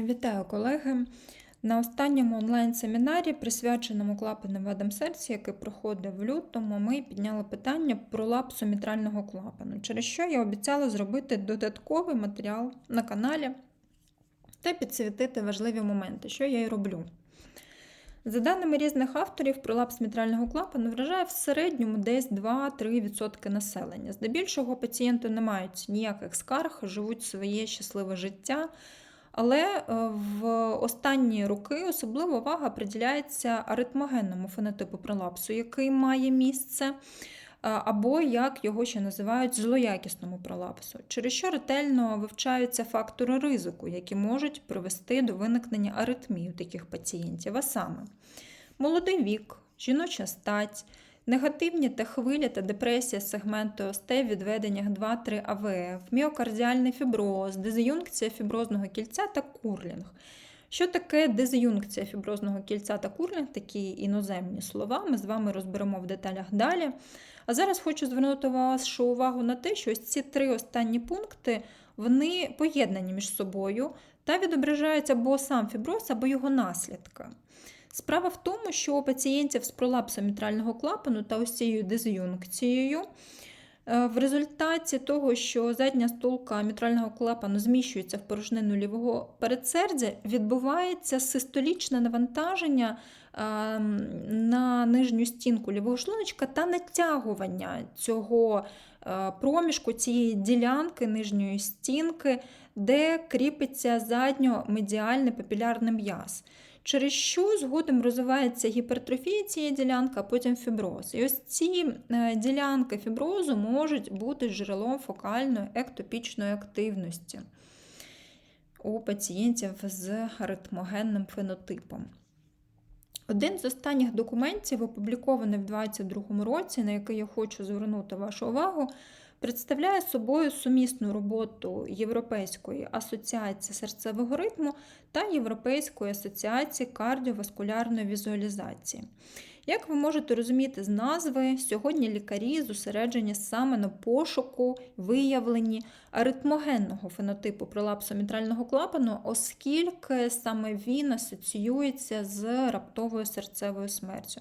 Вітаю колеги! На останньому онлайн-семінарі, присвяченому клапаним вадам серця, який проходив в лютому, ми підняли питання про лапсу мітрального клапану, через що я обіцяла зробити додатковий матеріал на каналі та підсвітити важливі моменти, що я і роблю. За даними різних авторів, пролапс мітрального клапану вражає в середньому десь 2-3% населення. Здебільшого пацієнти не мають ніяких скарг, живуть своє щасливе життя. Але е, в останні роки особлива увага приділяється аритмогенному фенотипу пролапсу, який має місце, е, або, як його ще називають, злоякісному пролапсу, через що ретельно вивчаються фактори ризику, які можуть привести до виникнення аритмії у таких пацієнтів, а саме молодий вік, жіноча стать. Негативні та хвилі та депресія сегменту ОСТ в відведеннях 2-3 АВФ, міокардіальний фіброз, дезюнкція фіброзного кільця та курлінг. Що таке дезюнкція фіброзного кільця та курлінг, такі іноземні слова, ми з вами розберемо в деталях далі. А зараз хочу звернути вашу увагу на те, що ось ці три останні пункти вони поєднані між собою та відображають або сам фіброз, або його наслідки. Справа в тому, що у пацієнтів з пролапсом мітрального клапану та ось цією дезюнкцією, е, в результаті того, що задня стулка мітрального клапану зміщується в порожнину лівого передсердя, відбувається систолічне навантаження ем, на нижню стінку лівого шлуночка та натягування цього е, проміжку, цієї ділянки нижньої стінки, де кріпиться задньомедіальний папілярний м'яз через що згодом розвивається гіпертрофія цієї ділянки, а потім фіброз. І ось ці е, ділянки фіброзу можуть бути джерелом фокальної ектопічної активності у пацієнтів з аритмогенним фенотипом. Один з останніх документів, опублікований в 2022 році, на який я хочу звернути вашу увагу, представляє собою сумісну роботу Європейської асоціації серцевого ритму та Європейської асоціації кардіоваскулярної візуалізації. Як ви можете розуміти з назви, сьогодні лікарі зосереджені саме на пошуку, виявленні аритмогенного фенотипу пролапсу мітрального клапану, оскільки саме він асоціюється з раптовою серцевою смертю.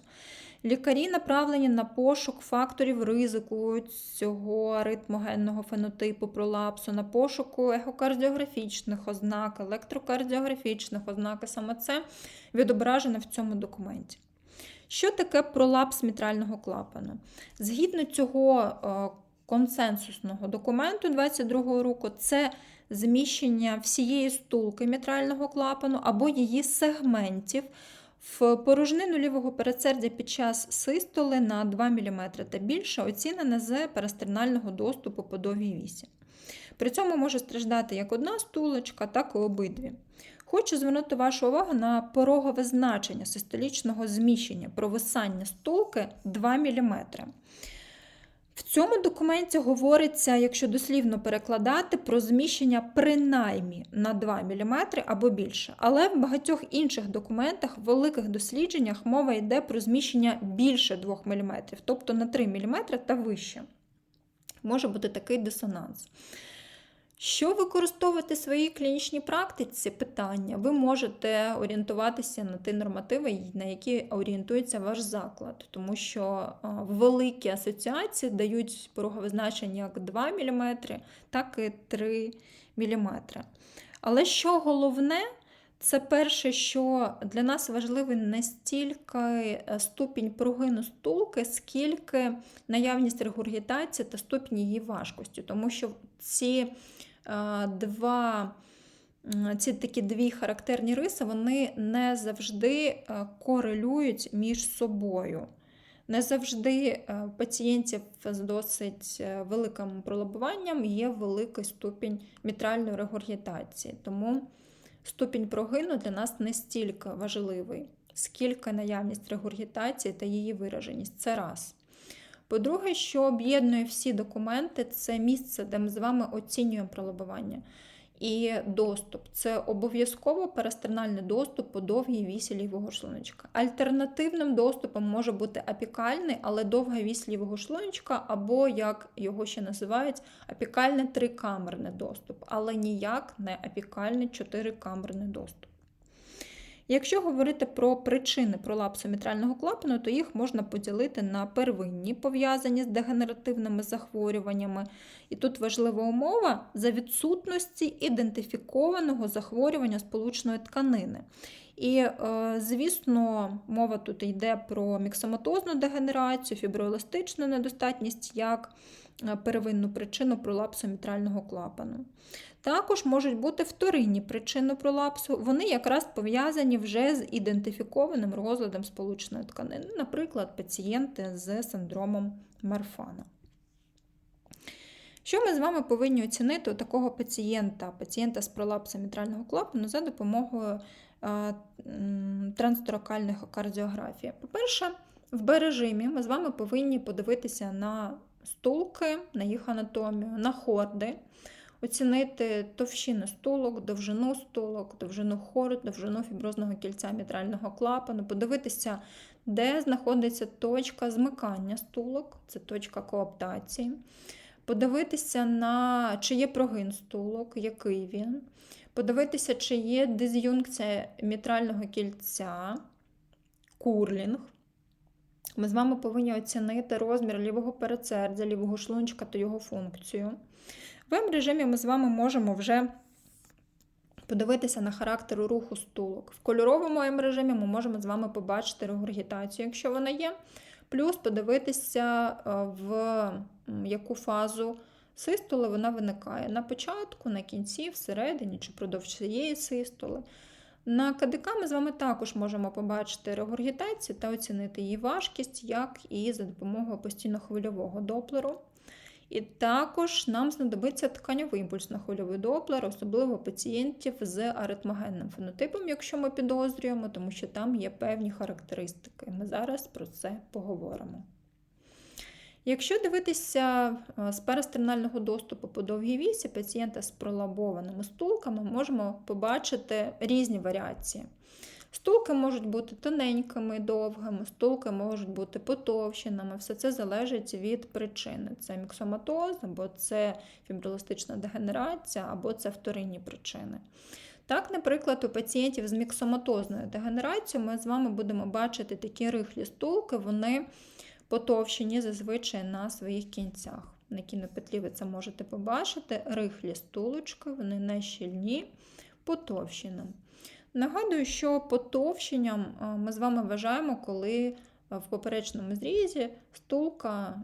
Лікарі направлені на пошук факторів ризику цього аритмогенного фенотипу пролапсу, на пошуку ехокардіографічних ознак, електрокардіографічних ознак. Саме це відображено в цьому документі. Що таке пролапс мітрального клапану? Згідно цього е, консенсусного документу 22 року, це зміщення всієї стулки мітрального клапану або її сегментів в порожнину лівого передсердя під час систоли на 2 мм та більше оцінена з перистернального доступу по довгій вісі. При цьому може страждати як одна стулочка, так і обидві. Хочу звернути вашу увагу на порогове значення систолічного зміщення провисання стулки 2 мм. В цьому документі говориться, якщо дослівно перекладати, про зміщення принаймні на 2 мм або більше. Але в багатьох інших документах, в великих дослідженнях мова йде про зміщення більше 2 мм, тобто на 3 мм та вище. Може бути такий дисонанс. Що використовувати в своїй клінічній практиці? Питання. Ви можете орієнтуватися на ті нормативи, на які орієнтується ваш заклад, тому що великі асоціації дають порогове значення як 2 мм, так і 3 мм. Але що головне, це перше, що для нас важливий не стільки е, ступінь прогину стулки, скільки наявність регургітації та ступінь її важкості, тому що ці два ці такі дві характерні риси, вони не завжди е, корелюють між собою. Не завжди е, пацієнтів з досить е, великим пролобуванням є великий ступінь мітральної регургітації. Тому ступінь прогину для нас не стільки важливий, скільки наявність регургітації та її вираженість. Це раз. По-друге, що об'єднує всі документи, це місце, де ми з вами оцінюємо пролобування. і доступ це обов'язково перестернальний доступ по довгій вісі лівого шлуночка. Альтернативним доступом може бути апікальний, але довга вісь лівого шлуночка, або, як його ще називають, апікальний трикамерний доступ, але ніяк не апікальний чотирикамерний доступ. Якщо говорити про причини пролапсу мітрального клапану, то їх можна поділити на первинні, пов'язані з дегенеративними захворюваннями. І тут важлива умова за відсутності ідентифікованого захворювання сполучної тканини. І, е, звісно, мова тут йде про міксоматозну дегенерацію, фіброеластичну недостатність як е, первинну причину пролапсу мітрального клапану. Також можуть бути вторинні причини пролапсу, вони якраз пов'язані вже з ідентифікованим розладом сполучної тканини, наприклад, пацієнти з синдромом Марфана. Що ми з вами повинні оцінити у такого пацієнта, пацієнта з пролапсом мітрального клапану за допомогою трансторакальних кардіографії? По-перше, в Б-режимі ми з вами повинні подивитися на стулки, на їх анатомію, на хорди оцінити товщину стулок, довжину стулок, довжину хорд, довжину фіброзного кільця мітрального клапану, подивитися, де знаходиться точка змикання стулок, це точка кооптації. Подивитися, на чи є прогин стулок, який він. Подивитися, чи є диз'юнкція мітрального кільця, курлінг. Ми з вами повинні оцінити розмір лівого передсердя, лівого шлунчика та його функцію. В М-режимі ми з вами можемо вже подивитися на характер руху стулок. В кольоровому М-режимі ми можемо з вами побачити регургітацію, якщо вона є, плюс подивитися, е, в яку фазу систоли вона виникає. На початку, на кінці, всередині чи продовж цієї систоли. На КДК ми з вами також можемо побачити регургітацію та оцінити її важкість, як і за допомогою постійно-хвильового доплеру. І також нам знадобиться тканьовий імпульсно-хвильовий доплер, особливо пацієнтів з аритмогенним фенотипом, якщо ми підозрюємо, тому що там є певні характеристики. Ми зараз про це поговоримо. Якщо дивитися з перестернального доступу по довгій вісі пацієнта з пролабованими стулками, можемо побачити різні варіації. Стулки можуть бути тоненькими, довгими, стулки можуть бути потовщеними. Все це залежить від причини. Це міксоматоз, або це фіброластична дегенерація, або це вторинні причини. Так, наприклад, у пацієнтів з міксоматозною дегенерацією ми з вами будемо бачити такі рихлі стулки, вони потовщені зазвичай на своїх кінцях. На кінопетлі ви це можете побачити. Рихлі стулочки, вони не щільні, потовщені. Нагадую, що потовщенням ми з вами вважаємо, коли в поперечному зрізі стулка,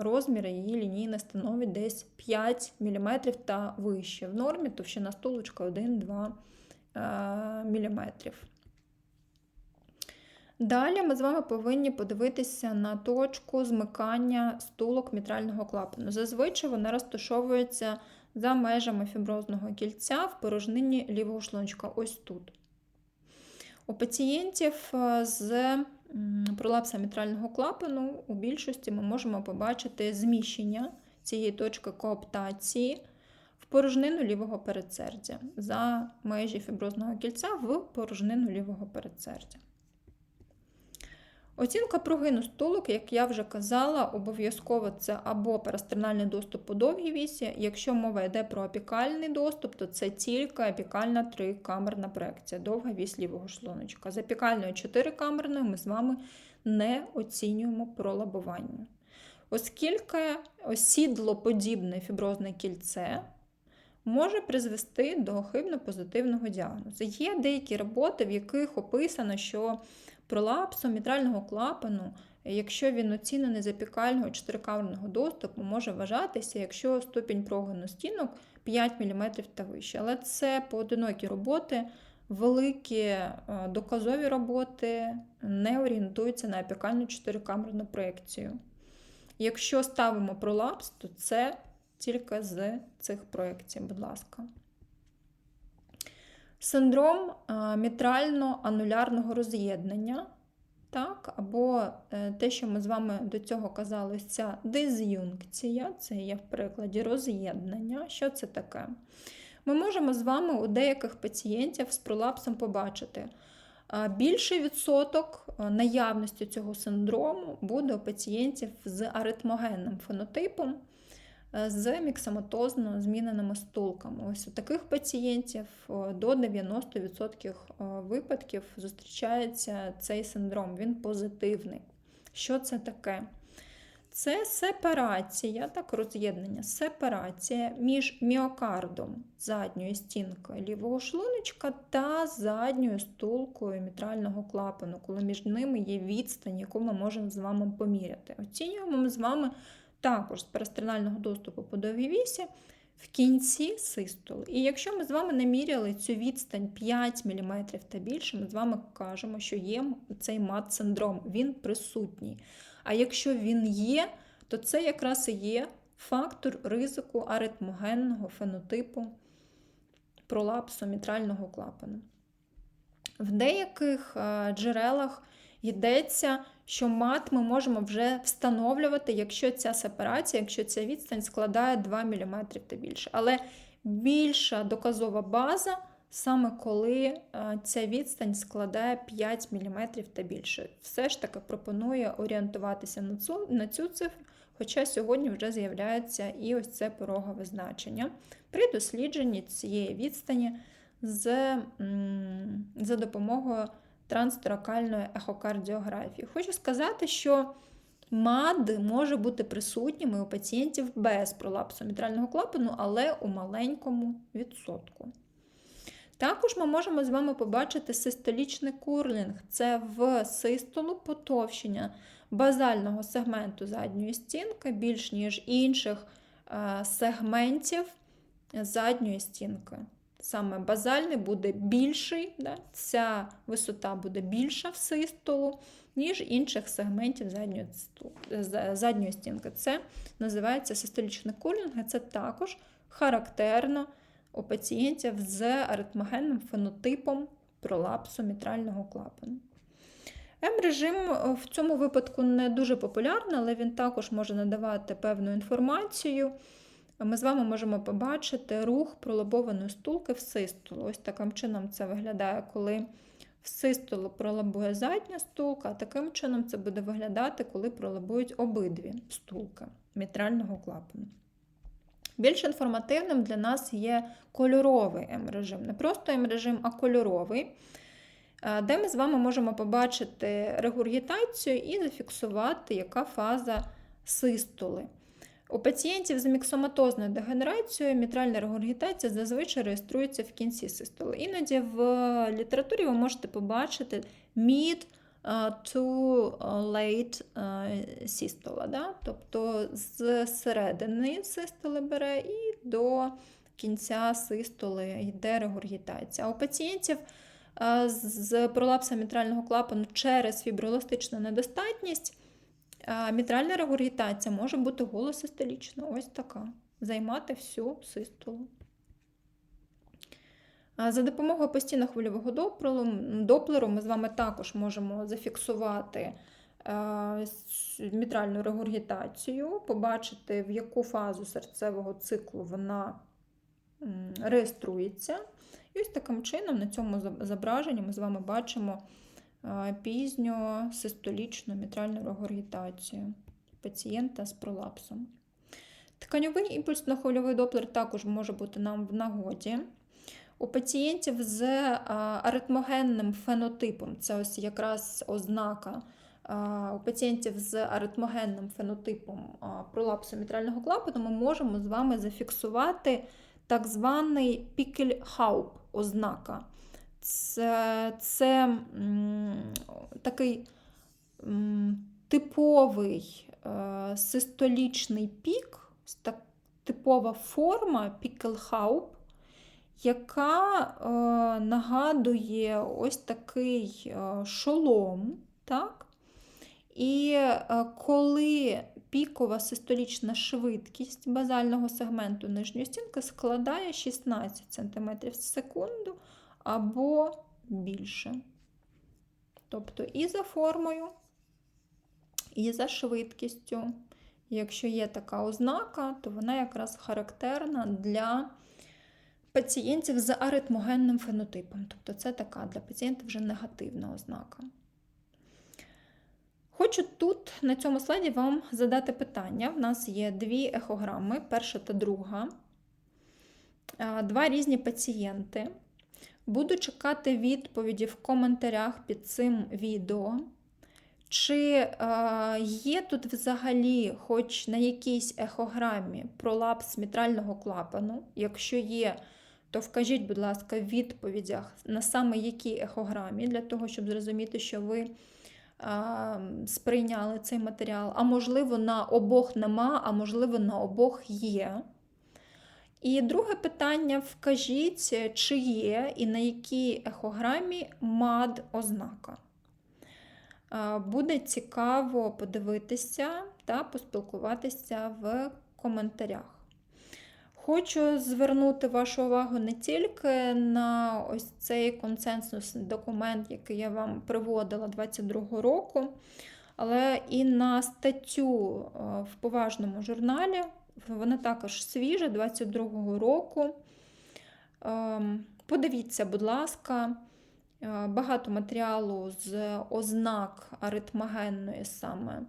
розмір її лінійне становить десь 5 мм та вище. В нормі товщина стулочка 1-2 мм. Далі ми з вами повинні подивитися на точку змикання стулок мітрального клапану. Зазвичай вона розташовується за межами фіброзного кільця в порожнині лівого шлунчика, ось тут. У пацієнтів е, з пролапсом мітрального клапану у більшості ми можемо побачити зміщення цієї точки кооптації в порожнину лівого передсердя за межі фіброзного кільця в порожнину лівого передсердя. Оцінка прогину стулок, як я вже казала, обов'язково це або перестернальний доступ по довгій вісі. Якщо мова йде про апікальний доступ, то це тільки апікальна трикамерна проекція, довга вісь лівого шлуночка. З апікальною чотирикамерною ми з вами не оцінюємо пролабування. Оскільки осідлоподібне фіброзне кільце може призвести до хибно-позитивного діагнозу. Є деякі роботи, в яких описано, що пролапсом мітрального клапану, якщо він оцінений з апікального чотирикамерного доступу, може вважатися, якщо ступінь прогону стінок 5 мм та вище. Але це поодинокі роботи, великі е, доказові роботи не орієнтуються на апікальну чотирикамерну проекцію. Якщо ставимо пролапс, то це тільки з цих проєктів, будь ласка. Синдром е, мітрально-анулярного роз'єднання, так, або е, те, що ми з вами до цього казали, ця диз'юнкція, це є в прикладі роз'єднання. Що це таке? ми можемо з вами у деяких пацієнтів з пролапсом побачити. Більший відсоток наявності цього синдрому буде у пацієнтів з аритмогенним фенотипом, е, з міксоматозно зміненими стулками. Ось у таких пацієнтів до 90% випадків зустрічається цей синдром. Він позитивний. Що це таке? Це сепарація, так, роз'єднання, сепарація між міокардом задньої стінки лівого шлуночка та задньою стулкою мітрального клапану, коли між ними є відстань, яку ми можемо з вами поміряти. Оцінюємо ми з вами також з перистернального доступу по довгій вісі в кінці систоли. І якщо ми з вами наміряли цю відстань 5 мм та більше, ми з вами кажемо, що є цей мат-синдром, він присутній. А якщо він є, то це якраз і є фактор ризику аритмогенного фенотипу пролапсу мітрального клапану. В деяких е, джерелах йдеться, що мат ми можемо вже встановлювати, якщо ця сепарація, якщо ця відстань складає 2 мм та більше. Але більша доказова база саме коли е, ця відстань складає 5 мм та більше. Все ж таки пропонує орієнтуватися на цю, на цю цифру, хоча сьогодні вже з'являється і ось це порогове значення при дослідженні цієї відстані з, за допомогою трансторакальної ехокардіографії. Хочу сказати, що МАД може бути присутніми у пацієнтів без пролапсу мітрального клапану, але у маленькому відсотку. Також ми можемо з вами побачити систолічний курлінг. Це в систолу потовщення базального сегменту задньої стінки, більш ніж інших е, сегментів задньої стінки. Саме базальний буде більший, да? ця висота буде більша в систолу, ніж інших сегментів задньої, задньої стінки. Це називається систолічний кулінг, це також характерно у пацієнтів з аритмогенним фенотипом пролапсу мітрального клапану. М-режим в цьому випадку не дуже популярний, але він також може надавати певну інформацію. Ми з вами можемо побачити рух пролобованої стулки в систолу. Ось таким чином це виглядає, коли в систолу пролобує задня стулка, а таким чином це буде виглядати, коли пролобують обидві стулки мітрального клапану. Більш інформативним для нас є кольоровий М-режим. Не просто М-режим, а кольоровий, де ми з вами можемо побачити регургітацію і зафіксувати, яка фаза систоли. У пацієнтів з міксоматозною дегенерацією мітральна регургітація зазвичай реєструється в кінці систоли. Іноді в літературі ви можете побачити mid to late systole, да? тобто з середини систоли бере і до кінця систоли йде регургітація. А у пацієнтів з пролапсом мітрального клапану через фіброластичну недостатність мітральна регургітація може бути голосистолічна, ось така. Займати всю систолу. За допомогою постійно хвильового доплеру ми з вами також можемо зафіксувати мітральну регургітацію, побачити, в яку фазу серцевого циклу вона реєструється. І ось таким чином на цьому зображенні ми з вами бачимо пізньо систолічну мітральну регургітацію пацієнта з пролапсом. Тканьовий імпульсно-хвильовий доплер також може бути нам в нагоді. У пацієнтів з аритмогенним фенотипом, це ось якраз ознака. У пацієнтів з аритмогенним фенотипом пролапсу мітрального клапану ми можемо з вами зафіксувати так званий пікельхауп ознака. Це це такий типовий е, систолічний пік, так, типова форма пікелхауп, яка е, нагадує ось такий е, шолом. так? І коли пікова систолічна швидкість базального сегменту нижньої стінки складає 16 см в секунду або більше. Тобто і за формою, і за швидкістю. Якщо є така ознака, то вона якраз характерна для пацієнтів з аритмогенним фенотипом. Тобто це така для пацієнта вже негативна ознака. Хочу тут на цьому слайді вам задати питання. В нас є дві ехограми, перша та друга, два різні пацієнти. Буду чекати відповіді в коментарях під цим відео. Чи е, є тут взагалі, хоч на якійсь ехограмі, пролапс мітрального клапану? Якщо є, то вкажіть, будь ласка, в відповідях на саме якій ехограмі, для того, щоб зрозуміти, що ви е, сприйняли цей матеріал. А можливо, на обох нема, а можливо, на обох є. І друге питання: вкажіть, чи є і на якій ехограмі мад ознака. Буде цікаво подивитися та поспілкуватися в коментарях. Хочу звернути вашу увагу не тільки на ось цей консенсусний документ, який я вам приводила 22 року, але і на статтю е, в поважному журналі. Вона також свіжа 22 року. Ем, Подивіться, будь ласка. Е, багато матеріалу з ознак аритмогенної саме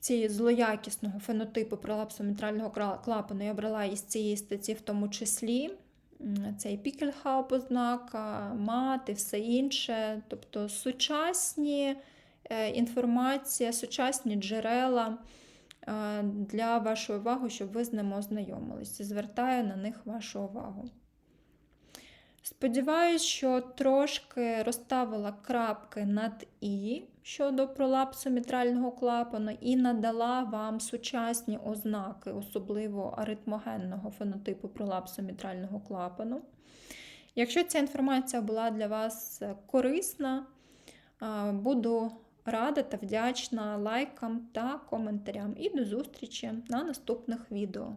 цієї злоякісного фенотипу пролапсу мітрального клапану я брала із цієї статті, в тому числі М, це і Пікельхауп ознака, мат і все інше. Тобто сучасні інформація, сучасні джерела е, для вашої уваги, щоб ви з ними ознайомилися. Звертаю на них вашу увагу. Сподіваюсь, що трошки розставила крапки над І щодо пролапсу мітрального клапану і надала вам сучасні ознаки, особливо аритмогенного фенотипу пролапсу мітрального клапану. Якщо ця інформація була для вас корисна, буду рада та вдячна лайкам та коментарям. І до зустрічі на наступних відео.